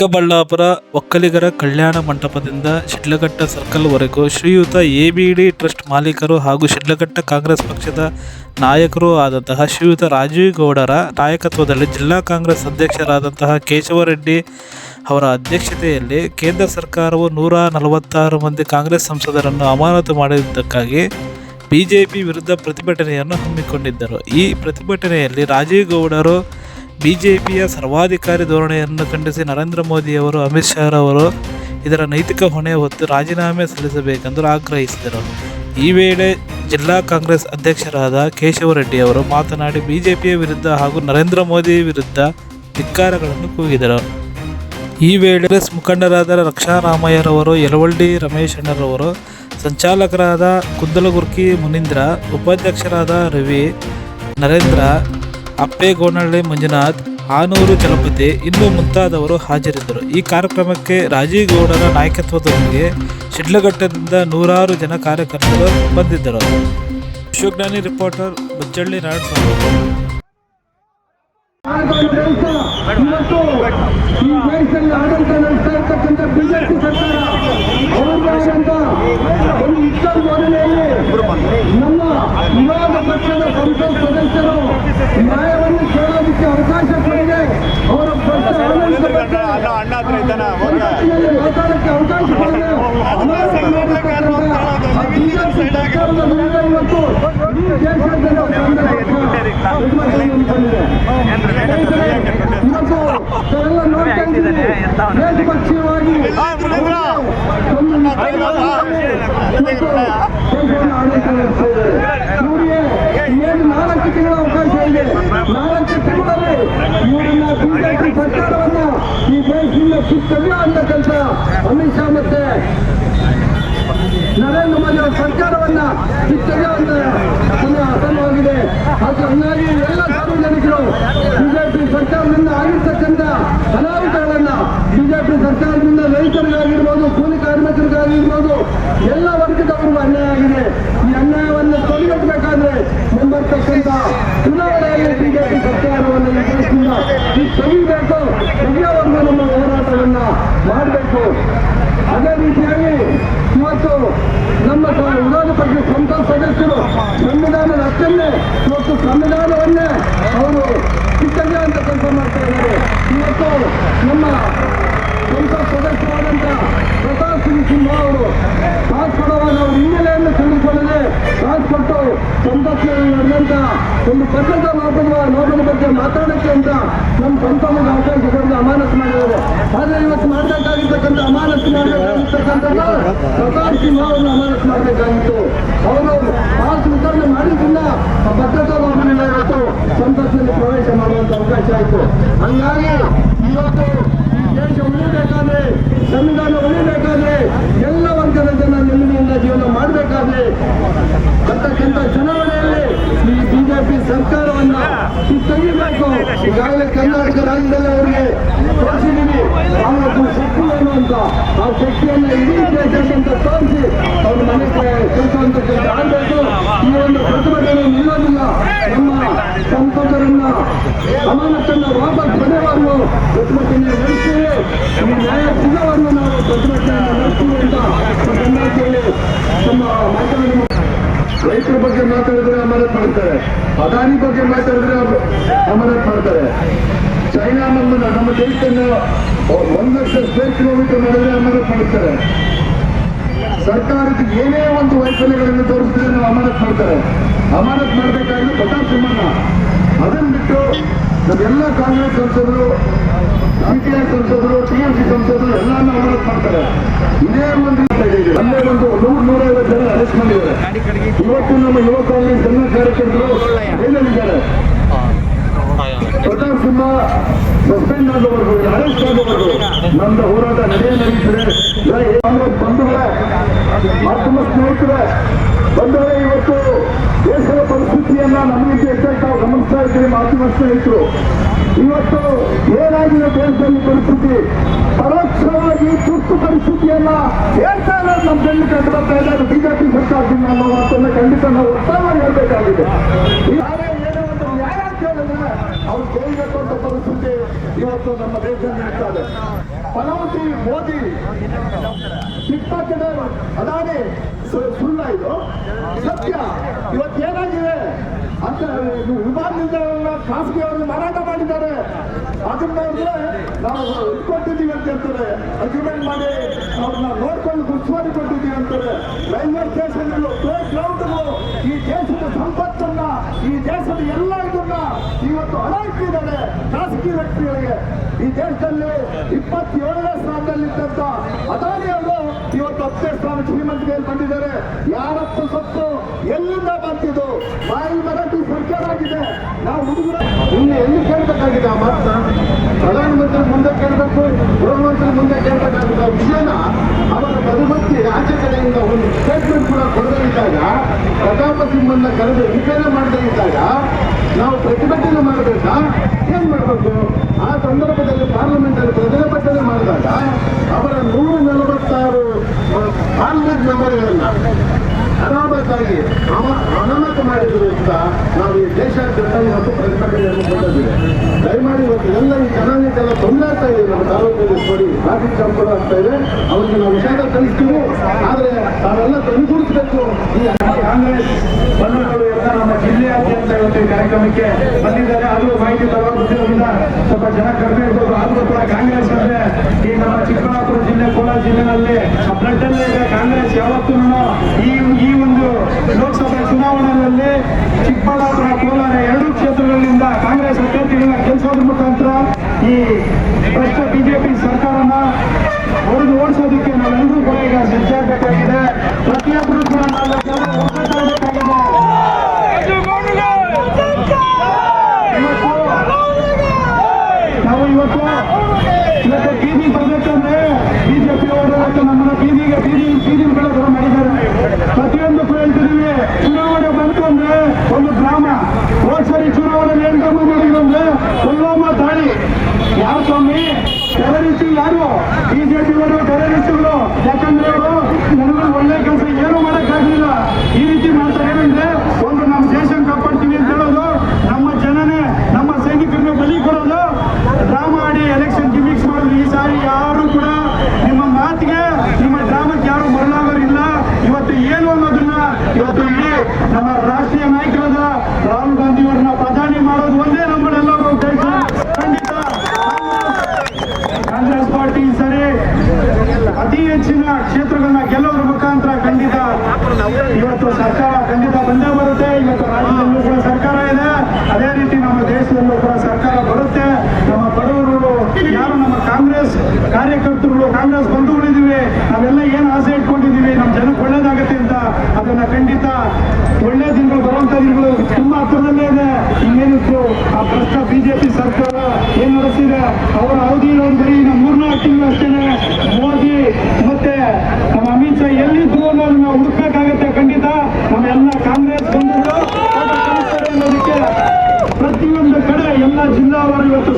ಚಿಕ್ಕಬಳ್ಳಾಪುರ ಒಕ್ಕಲಿಗರ ಕಲ್ಯಾಣ ಮಂಟಪದಿಂದ ಶಿಡ್ಲಘಟ್ಟ ಸರ್ಕಲ್ವರೆಗೂ ಶ್ರೀಯುತ ABD trust ಮಾಲೀಕರು ಹಾಗೂ ಶಿಡ್ಲಘಟ್ಟ ಕಾಂಗ್ರೆಸ್ ಪಕ್ಷದ ನಾಯಕರೂ ಆದಂತಹ ಶ್ರೀಯುತ ರಾಜೀವ್ ಗೌಡರ ನಾಯಕತ್ವದಲ್ಲಿ ಜಿಲ್ಲಾ ಕಾಂಗ್ರೆಸ್ ಅಧ್ಯಕ್ಷರಾದಂತಹ ಕೇಶವರೆಡ್ಡಿ ಅವರ ಅಧ್ಯಕ್ಷತೆಯಲ್ಲಿ ಕೇಂದ್ರ ಸರ್ಕಾರವು ನೂರ ನಲವತ್ತಾರು ಮಂದಿ ಕಾಂಗ್ರೆಸ್ ಸಂಸದರನ್ನು ಅಮಾನತು ಮಾಡಿದ್ದಕ್ಕಾಗಿ ಬಿಜೆಪಿ ವಿರುದ್ಧ ಪ್ರತಿಭಟನೆಯನ್ನು ಹಮ್ಮಿಕೊಂಡಿದ್ದರು. ಈ ಪ್ರತಿಭಟನೆಯಲ್ಲಿ ರಾಜೀವ್ ಗೌಡರು ಬಿಜೆಪಿಯ ಸರ್ವಾಧಿಕಾರಿ ಧೋರಣೆಯನ್ನು ಖಂಡಿಸಿ ನರೇಂದ್ರ ಮೋದಿಯವರು ಅಮಿತ್ ಶಾ ಅವರು ಇದರ ನೈತಿಕ ಹೊಣೆ ಹೊತ್ತು ರಾಜೀನಾಮೆ ಸಲ್ಲಿಸಬೇಕೆಂದು ಆಗ್ರಹಿಸಿದರು. ಈ ವೇಳೆ ಜಿಲ್ಲಾ ಕಾಂಗ್ರೆಸ್ ಅಧ್ಯಕ್ಷರಾದ ಕೇಶವರೆಡ್ಡಿ ಅವರು ಮಾತನಾಡಿ ಬಿಜೆಪಿಯ ವಿರುದ್ಧ ಹಾಗೂ ನರೇಂದ್ರ ಮೋದಿ ವಿರುದ್ಧ ಧಿಕ್ಕಾರಗಳನ್ನು ಕೂಗಿದರು. ಈ ವೇಳೆ ಕಾಂಗ್ರೆಸ್ ಮುಖಂಡರಾದ ರಕ್ಷಾರಾಮಯ್ಯರವರು, ಯಲವಳ್ಳಿ ರಮೇಶ್ ಅಣ್ಣರವರು, ಸಂಚಾಲಕರಾದ ಕುದ್ದಲಗುರ್ಕಿ ಮುನೀಂದ್ರ, ಉಪಾಧ್ಯಕ್ಷರಾದ ರವಿ, ನರೇಂದ್ರ ಅಪ್ಪೇಗೋನಹಳ್ಳಿ ಮಂಜುನಾಥ್ ಆನೂರು ಚಲಪತಿ ಇನ್ನು ಮುಂತಾದವರು ಹಾಜರಿದ್ದರು. ಈ ಕಾರ್ಯಕ್ರಮಕ್ಕೆ ರಾಜೀವ್ ಗೌಡರ ನಾಯಕತ್ವದೊಂದಿಗೆ ಶಿಡ್ಲಘಟ್ಟದಿಂದ ನೂರಾರು ಜನ ಕಾರ್ಯಕರ್ತರು ಬಂದಿದ್ದರು. ವಿಶ್ವಜ್ಞಾನಿ ರಿಪೋರ್ಟರ್ ಬುಚ್ಚಳ್ಳಿ ನಮ್ಮ ಸಂಸತ್ ಸದಸ್ಯರು ನ್ಯಾಯವನ್ನು ಕೇಳೋದಕ್ಕೆ ಅವಕಾಶ ಕೊಡದೆ ಅವರ ಅಣ್ಣ ಅಣ್ಣ ಹತ್ರ ಇದ್ದಾನ ಮಾತಾಡಕ್ಕೆ ಅವಕಾಶ ಕೊಡದೆ ಸರ್ಕಾರದ ವಿರುದ್ಧ ಇವತ್ತು ದೇಶಾದ್ಯಂತ ಪ್ರತಿಭಟನೆ ಇವತ್ತು ನಾವೆಲ್ಲ ನೋಡ್ತಾ ಇದ್ದೀವಿ ಏಕಪಕ್ಷೀಯವಾಗಿ ಒಂದು ದೇಶವನ್ನು ಆಡಳಿತ ನಡೆಸ್ತಾ ಇದ್ದಾರೆ. ಇವರಿಗೆ ಏನು ನಾಲ್ಕು ತಿಂಗಳ ಅವಕಾಶ ಇದೆ ನಾಲ್ಕು ತಿಂಗಳಲ್ಲಿ ಇವರನ್ನ ಬಿಜೆಪಿ ಸರ್ಕಾರವನ್ನ ಈ ಕಿತ್ತಲ್ಲ ಅಂತಕ್ಕಂಥ ಅಮಿತ್ ಶಾ ಮತ್ತೆ ನರೇಂದ್ರ ಮೋದಿ ಅವರ ಸರ್ಕಾರವನ್ನ ಕಿತ್ತೊಗೆಯುವಂತ ಸಮಯ ಅಸಮವಾಗಿದೆ ಅದು ಹಂಗಾಗಿ ಎಲ್ಲ ಸಾರ್ವಜನಿಕರು ಬಿಜೆಪಿ ಸರ್ಕಾರದಿಂದ ಆಗಿರ್ತಕ್ಕಂಥ ಅನಾಹುತಗಳನ್ನ ಬಿಜೆಪಿ ಸರ್ಕಾರದಿಂದ ರೈತರಿಗಾಗಿರ್ಬೋದು, ಕೂಲಿ ಕಾರ್ಮಿಕರಿಗಾಗಿರ್ಬೋದು, ಎಲ್ಲ ವರ್ಗದವರು ಅನ್ಯಾಯ ಆಗಿದೆ. ಈ ಅನ್ಯಾಯವನ್ನು ತೊಡೆಗಟ್ಟಬೇಕಾದ್ರೆ ಮುಂಬರ್ತಕ್ಕಂಥ ಚುನಾವಣೆಯಲ್ಲಿ ಬಿಜೆಪಿ ಸರ್ಕಾರವನ್ನು ಈ ದೇಶದಿಂದ ತೆಗಿಬೇಕು ತೆಗೆಯುವವರೆಗೂ ನಮ್ಮ ಹೋರಾಟವನ್ನ ಮಾಡಬೇಕು ಅದೇ ರೀತಿಯಾಗಿ ಇವತ್ತು ನಮ್ಮ ವಿರೋಧ ಪಕ್ಷದ ಸಂಸತ್ ಸದಸ್ಯರು ಸಂವಿಧಾನ ರಕ್ಷಣೆ ಇವತ್ತು ಸಂವಿಧಾನವನ್ನೇ ಅವರು ಕಿತ್ತಗೆ ಅಂತ ಕೆಲಸ ಮಾಡ್ತಾ ಇದ್ದಾರೆ. ಇವತ್ತು ನಮ್ಮ ಪಾಸ್ ಕೊಟ್ಟು ಸಂಸತ್ನಲ್ಲಿ ನಡೆದಂತ ಒಂದು ಭದ್ರತಾ ಮಾಧ್ಯಮ ಲೋಪದ ಬಗ್ಗೆ ಮಾತಾಡಕ್ಕೆ ಅಂತ ನಮ್ಮ ಸಂತಾನದ ಅವಕಾಶ ಕೊಡಲು ಅಮಾನತು ಮಾಡಿದ್ದಾರೆ. ಆದ್ರೆ ಇವತ್ತು ಮಾಡಬೇಕಾಗಿರ್ತಕ್ಕಂಥ ಅಮಾನತು ಮಾಡಬೇಕಾಗಿರ್ತಕ್ಕಂಥದ್ದು ಪ್ರಕಾಶ್ ಸಿಂಹ ಅವರನ್ನು ಅಮಾನತು ಮಾಡಬೇಕಾಗಿತ್ತು. ಅವರು ಪಾಸ್ ವಿತರಣೆ ಮಾಡಿದ್ರಿಂದ ಭದ್ರತಾ ಲೋಪದಿಂದ ಇವತ್ತು ಸಂದರ್ಶನ ಪ್ರವೇಶ ಮಾಡುವಂತ ಅವಕಾಶ ಆಯಿತು. ಹಂಗಾಗಿ ಇವತ್ತು ಈ ದೇಶ ಉಳಿಬೇಕಾದ್ರೆ ಸಂವಿಧಾನ ಉಳಿಬೇಕಾದ್ರೆ ಎಲ್ಲ ವರ್ಗದ ಜನ ನೆಮ್ಮದಿಯಿಂದ ಜೀವನ ಮಾಡಬೇಕಾದ್ರೆ ಬರ್ತಕ್ಕಂಥ ಚುನಾವಣೆಯಲ್ಲಿ ಈ ಬಿಜೆಪಿ ಸರ್ಕಾರವನ್ನ ತೆಗಿಬೇಕು ಈಗಾಗಲೇ ಕರ್ನಾಟಕ ರಾಜ್ಯದಲ್ಲಿ ಅವರಿಗೆ ತೋರಿಸಿದ್ದೀವಿ ಅವತ್ತು ಶಕ್ತಿ ಏನು ಅಂತ ಆ ಶಕ್ತಿಯನ್ನ ಇಡೀ ದೇಶಾದ್ಯಂತ ತೋರಿಸಿ ಅವ್ರ ಮನೆ ಕೆಲಸವಂತ ಕೆಲಸ ಆಗಬೇಕು ಒಂದು ಪ್ರತಿಭಟನೆ ನಿಲ್ಲೋದಿಲ್ಲ ನಮ್ಮ ಸಂಸದರನ್ನ ಅಮಾನತನ್ನ ವಾಪಸ್ ಪಡೆಯುವವರೆಗೂ ಈ ನ್ಯಾಯ ಸಿಗೋವರೆಗೂ ನಾವು ಪ್ರತಿಭಟನೆಯನ್ನು ನಡೆಸ್ತೀವಿ ಅಂತ ನಮ್ಮ ಮಾತನಾಡಿ ರೈತರ ಬಗ್ಗೆ ಮಾತಾಡಿದ್ರೆ ಅಮಾನತ್ ಮಾಡ್ತಾರೆ. ಅದಾನಿ ಬಗ್ಗೆ ಮಾತಾಡಿದ್ರೆ ಅಮಾನತ್ ಮಾಡ್ತಾರೆ. ನಮ್ಮ ಒಂದ್ ಲಕ್ಷ ಸ್ಕ್ವೇರ್ ಕಿಲೋಮೀಟರ್ ಮಾಡಿದ್ರೆ ಅಮಾನತ್ ಮಾಡ್ತಾರೆ. ಸರ್ಕಾರದ ಏನೇ ಒಂದು ವೈಫಲ್ಯಗಳನ್ನು ತೋರಿಸಿದ್ರೆ ನಾವು ಅಮಾನತ್ ಮಾಡ್ತಾರೆ. ಅಮಾನತ್ ಮಾಡಬೇಕಾದ್ರೆ ಪ್ರತಾಪ್ ಸುಮ್ಮನ ಅದನ್ನ ಬಿಟ್ಟು ನಮ್ಮೆಲ್ಲ ಕಾಂಗ್ರೆಸ್ ಸಂಸದರು ಸಿಪಿಐ ಸಂಸದರು ಟಿಎಂಸಿ ಸಂಸದರು ಎಲ್ಲಾನು ಅಮಾನತ್ ಮಾಡ್ತಾರೆ. ಇದೇ ಒಂದು ಅಲ್ಲೇ ಒಂದು ನೂರು ನೂರೈವತ್ತು ಜನ ಅರೆಸ್ಟ್ ಮಾಡಿದ್ದಾರೆ. ಇವತ್ತು ನಮ್ಮ ಯುವ ಕಾಂಗ್ರೆಸ್ ಕಾರ್ಯಕರ್ತರು ಜೈಲಲ್ಲಿದ್ದಾರೆ. ಸಿಂಹ ಸಸ್ಪೆಂಡ್ ಆಗುವವರೆಗೂ ಅರೆಸ್ಟ್ ಆಗುವವರೆಗೂ ನಮ್ದು ಹೋರಾಟ ನಡೆಯ ನಡೆಯುತ್ತದೆ. ಬಂಧುಗಳೇ, ಮಾಧ್ಯಮ ಸ್ನೇಹಿತರೆ, ಬಂಧುಗಳೇ, ಇವತ್ತು ದೇಶದ ಪರಿಸ್ಥಿತಿಯನ್ನ ನಮಗೆ ಹೆಚ್ಚಾಗಿ ನಾವು ಗಮನಿಸ್ತಾ ಇದ್ದೀವಿ ಮಾಧ್ಯಮ ಸ್ನೇಹಿತರು. ಇವತ್ತು ಏನಾಗಿದೆ ದೇಶದಲ್ಲಿ ಪರಿಸ್ಥಿತಿ? ಪರೋಕ್ಷವಾಗಿ ತುರ್ತು ಪರಿಸ್ಥಿತಿಯನ್ನ ಹೇಳ್ತಾ ಇರೋದು ನಮ್ಮ ಕಣ್ಣು ಕಂಡು ಬರ್ತಾ ಇದ್ದಾರೆ. ಬಿಜೆಪಿ ಸರ್ಕಾರದಿಂದ ಅನ್ನೋ ಮಾತನ್ನ ಖಂಡಿತ ನಾವು ಒತ್ತಾಯವಾಗಿ ಹೇಳ್ಬೇಕಾಗಿದೆ ಯಾರೇ ಏನೋ ಒಂದು ನ್ಯಾಯ ಕೇಳಿದ್ರೆ ಅವ್ರು ಕೇಳಬೇಕು ಅಂತ ಪರಿಸ್ಥಿತಿ ಇವತ್ತು ಇವತ್ತು ನಮ್ಮ ದೇಶದಲ್ಲಿ ಇರ್ತಾರೆ ಪ್ರಧಾನಮಂತ್ರಿ ಮೋದಿ ಟಿಕ್ಟಾಕ್ ಅದಾನಿ ಸುಳ್ಳ ಇದು. ಸತ್ಯ. ಇವತ್ತೇನಾಗಿದೆ ಅಂತ ವಿಮಾನದಿಂದ ಖಾಸಗಿಯವರು ಮಾರಾಟ ಮಾಡಿದ್ದಾರೆ. ಅದನ್ನ ನಾವು ಇಟ್ಕೊಂಡಿದ್ದೀವಿ ಅಂತ ಹೇಳ್ತಾರೆ. ಅಗ್ರಿಮೆಂಟ್ ಮಾಡಿ ಅವ್ರನ್ನ ನೋಡ್ಕೊಂಡು ಗುರುತಿಸಿ ಕೊಟ್ಟಿದ್ದೀವಿ ಅಂತಾರೆ ರೈಲ್ವೆ ಸ್ಟೇಷನ್ಗಳು ಪ್ಲೇ ಗ್ರೌಂಡ್ಗಳು ಈ ದೇಶದ ಸಂಪತ್ತನ್ನ ಈ ದೇಶದ ಎಲ್ಲ ಇದನ್ನ ಇವತ್ತು ಹಣ ಇಟ್ಟಿದ್ದಾರೆ ಖಾಸಗಿ ವ್ಯಕ್ತಿಗಳಿಗೆ ಈ ದೇಶದಲ್ಲಿ ಇಪ್ಪತ್ತೇಳನೇ ಸ್ಥಾನದಲ್ಲಿದ್ದಂತ ಅದಾನಿ ಅವರು ಇವತ್ತು ಹತ್ತನೇ ಸ್ಥಾನ ಶ್ರೀಮಂತಿಕೆ ಬಂದಿದ್ದಾರೆ. ಯಾರತ್ತು ಸತ್ತು ಎಲ್ಲಿಂದ ಬಂತಿದ್ದು ಬಾಯಿ ಮರಾಠಿ ಸರ್ಕಾರ ಆಗಿದೆ ನಾವು ಹುಡುಗರ ಇನ್ನು ಎಲ್ಲಿ ಕೇಳಬೇಕಾಗಿದೆ ಆ ಮಾತನ್ನ ಪ್ರಧಾನಮಂತ್ರಿ ಮುಂದೆ ಕೇಳಬೇಕು ಗೃಹಮಂತ್ರಿ ಮುಂದೆ ಕೇಳಬೇಕಾಗಿದ್ದ ವಿಷಯನ ಅವರ ಪ್ರತಿಪತ್ತಿ ಆಚೆ ಕಡೆಯಿಂದ ಒಂದು ಸ್ಟೇಟ್ಮೆಂಟ್ ಕೂಡ ಕೊಡದೇ ಇದ್ದಾಗ ಸಿಂಹನ್ನ ಕರೆದು ರಿಪೇರಿ ಮಾಡದೇ ಇದ್ದಾಗ ನಾವು ಪ್ರತಿಭಟನೆ ಮಾಡಬೇಕಾ? ಏನ್ ಮಾಡಬೇಕು? ಆ ಸಂದರ್ಭದಲ್ಲಿ ಪಾರ್ಲಿಮೆಂಟ್ ಅಲ್ಲಿ ಪ್ರತಿಭಟನೆ ಮಾಡಿದಾಗ ಅವರ ನೂರ ನಲವತ್ತಾರು ಪಾರ್ಲಿಮೆಂಟ್ ಮೆಂಬರ್ಗಳನ್ನ ಅನಾಮತಾಗಿ ಅನಾಮತ ಮಾಡಿದ್ರು ಅಂತ ನಾವು ಈ ದೇಶಾದ್ಯಂತ ಇವತ್ತು ಪ್ರತಿಭಟನೆಯನ್ನು ಕೊಟ್ಟಿದ್ದೇವೆ. ದಯಮಾಡಿ ಇವತ್ತು ಎಲ್ಲ ಈ ಜನಾಂಗಕ್ಕೆಲ್ಲ ತೊಂದರೆ ಆಗ್ತಾ ಇದೆ. ನಮ್ಮ ತಾಲೂಕಲ್ಲಿ ನೋಡಿ ಟ್ರಾಫಿಕ್ ಜಾಮ್ ಆಗ್ತಾ ಇದೆ. ಅವ್ರಿಗೆ ನಾವು ವಿಷಾದ ಕಲಿಸ್ತೀವಿ ಆದರೆ ತಾವೆಲ್ಲ ತಂದುಕೊಡಿಸ್ಬೇಕು ಈ ಕಾಂಗ್ರೆಸ್ ಬಂಧುಗಳು ಎಲ್ಲ ನಮ್ಮ ಜಿಲ್ಲೆಯಾದ್ಯಂತ ಇವತ್ತು ಈ ಕಾರ್ಯಕ್ರಮಕ್ಕೆ ಬಂದಿದ್ದಾರೆ. ಆದರೂ ಮಾಹಿತಿ ತಗೊಂಡಿರೋದ್ರಿಂದ ಸ್ವಲ್ಪ ಜನ ಕಡಿಮೆ ಇರ್ಬೋದು. ಆದರೂ ಕೂಡ ಕಾಂಗ್ರೆಸ್ ಅಂದ್ರೆ ಈ ನಮ್ಮ ಚಿಕ್ಕಬಳ್ಳಾಪುರ ಜಿಲ್ಲೆ, ಕೋಲಾರ ಜಿಲ್ಲೆನಲ್ಲಿ ಬ್ಲಡ್ ಅಲ್ಲೇ ಕಾಂಗ್ರೆಸ್ ಯಾವತ್ತೂ ಈ ಈ ಒಂದು ಲೋಕಸಭೆ ಚುನಾವಣೆಯಲ್ಲಿ ಚಿಕ್ಕಬಳ್ಳಾಪುರ ಕೋಲಾರ ಎರಡು ಕ್ಷೇತ್ರಗಳಿಂದ ಕಾಂಗ್ರೆಸ್ ಅಭ್ಯರ್ಥಿಗಳನ್ನ ಗೆಲ್ಲಿಸೋದ್ರ ಮುಖಾಂತರ ಈ ಭ್ರಷ್ಟ ಬಿಜೆಪಿ ಸರ್ಕಾರನ ಹೊಡೆದು ಓಡಿಸೋದಕ್ಕೆ ನಾವೆಲ್ಲರೂ ಕೂಡ ಈಗ ಸಜ್ಜಾಗಬೇಕಾಗಿದೆ ಪ್ರತಿಯೊಬ್ಬರು ಕೂಡ ನಾವೆಲ್ಲ ಒಗ್ಗಟ್ಟಾಗಬೇಕಾಗಿದೆ ಇವತ್ತು ನಾವು ಇವತ್ತು ಇವತ್ತು ಬೀದಿ ಬರ್ಬೇಕಂದ್ರೆ ಬಿಜೆಪಿ ಅವರು ಇವತ್ತು ನಮ್ಮನ್ನ ಬೀದಿಗೆ ಬೀದಿ ಬೀದಿ ಬೆಳೆದ್ರು ಮಾಡಿದ್ದಾರೆ ಪ್ರತಿಯೊಂದಕ್ಕೂ ಹೇಳ್ತಿದೀವಿ ಚುನಾವಣೆ ಬಂತು ಅಂದ್ರೆ ಒಂದು ಗ್ರಾಮ ಹೋದ್ ಸರಿ ಚುನಾವಣೆ ಏನ್ ಕ್ರಮ ಮಾಡಿದ್ರು ಅಂದ್ರೆ ಪುಲ್ವಾಮ ದಾಳಿ ಯಾರು ಸ್ವಾಮಿ ಟೆರರಿಸ್ಟ್ ಯಾರು ಬಿಜೆಪಿ ಅವರು ಟೆರರಿಸ್ಟ್ಗಳು ಯಾಕಂದ್ರೆ ಅವರು ನನಗೆ ಒಳ್ಳೆ ಕೆಲಸ ಏನು ಮಾಡಕ್ಕಾಗಲಿಲ್ಲ ಈ ರೀತಿ ಮಾಡ್ತಾರೆ ಏನಂದ್ರೆ ಒಂದು ನಮ್ಮ ದೇಶ ಕಾಪಾಡ್ತೀವಿ ಅಂತ ಹೇಳೋದು ನಮ್ಮ ಜನನೇ ನಮ್ಮ ಸೈನಿಕರನ್ನ ಬಲಿ ಕೊಡೋದು ಡ್ರಾಮಾ ಆಡಿ ಎಲೆಕ್ಷನ್ ಗಿಮಿಕ್ಸ್ ಮಾಡೋದು ಈ ಸಾರಿ ಯಾರು ಕೂಡ ನಿಮ್ಮ ಮಾತಿಗೆ ನಿಮ್ಮ ಡ್ರಾಮಕ್ಕೆ ಯಾರು ಮರಳಾಗೋರಿಲ್ಲ ಇವತ್ತು ಏನು ಅನ್ನೋದನ್ನ ಇವತ್ತು ಇಡೀ ನಮ್ಮ ರಾಷ್ಟ್ರೀಯ ನಾಯಕರಾದ ರಾಹುಲ್ ಗಾಂಧಿ ಅವರನ್ನ ಪ್ರಧಾನಿ ಮಾಡೋದು ಒಂದೇ ನಮ್ಮನ್ನೆಲ್ಲರೂ ಉದ್ದೇಶ ಖಂಡಿತ ಕಾಂಗ್ರೆಸ್ ಪಾರ್ಟಿ ಈ ಸರಿ ಅತಿ ಹೆಚ್ಚಿನ ಕ್ಷೇತ್ರಗಳನ್ನ ಗೆಲ್ಲೋದ್ರ ಮುಖಾಂತರ ಖಂಡಿತ ಇವತ್ತು ಸರ್ಕಾರ ಖಂಡಿತ ಬಂದೇ ಬರುತ್ತೆ ಇವತ್ತು ರಾಜ್ಯದಲ್ಲೂ ಕೂಡ ಸರ್ಕಾರ ಇದೆ ಅದೇ ರೀತಿ ನಮ್ಮ ದೇಶದಲ್ಲೂ ಕೂಡ ಸರ್ಕಾರ ಬರುತ್ತೆ ನಮ್ಮ ಬಡವರು ಯಾರು ನಮ್ಮ ಕಾಂಗ್ರೆಸ್ ಕಾರ್ಯಕರ್ತರುಗಳು ಕಾಂಗ್ರೆಸ್ ಬಂಧುಗಳಿದ್ದೀವಿ, ನಾವೆಲ್ಲ ಏನು ಆಸೆ ಇಟ್ಕೊಂಡಿದ್ದೀವಿ ನಮ್ಮ ಜನಕ್ಕೆ ಒಳ್ಳೇದಾಗತ್ತೆ ಅಂತ ಅದನ್ನ ಖಂಡಿತ ಒಳ್ಳೆ ದಿನಗಳು, ಬರುವಂತ ದಿನಗಳು ತುಂಬಾ ಹತ್ತಿರದಲ್ಲೇ ಇದೆ. ಇನ್ನೇನಿತ್ತು? ಆ ಭ್ರಷ್ಟ ಬಿಜೆಪಿ ಸರ್ಕಾರ ಏನ್ ನಡೆಸಿದೆ? ಅವರ ಅವಧಿ ಇರೋದು ಬರೀ ನಮ್ಮ ಮೂರ್ನಾಲ್ಕು ತಿಂಗಳು ಅಷ್ಟೇನೆ. ಮೋದಿ ಮತ್ತೆ ನಮ್ಮ ಅಮಿತ್ ಶಾ ಎಲ್ಲಿದ್ರು ಅನ್ನೋದನ್ನ ಹುಡುಕ್ಬೇಕಾಗತ್ತೆ ಖಂಡಿತ. ನಮ್ಮ ಎಲ್ಲ ಕಾಂಗ್ರೆಸ್ ಬಂಧುಗಳು ಪ್ರತಿಯೊಂದು ಕಡೆ ಎಲ್ಲ ಜಿಲ್ಲಾವಾರು ಇವತ್ತು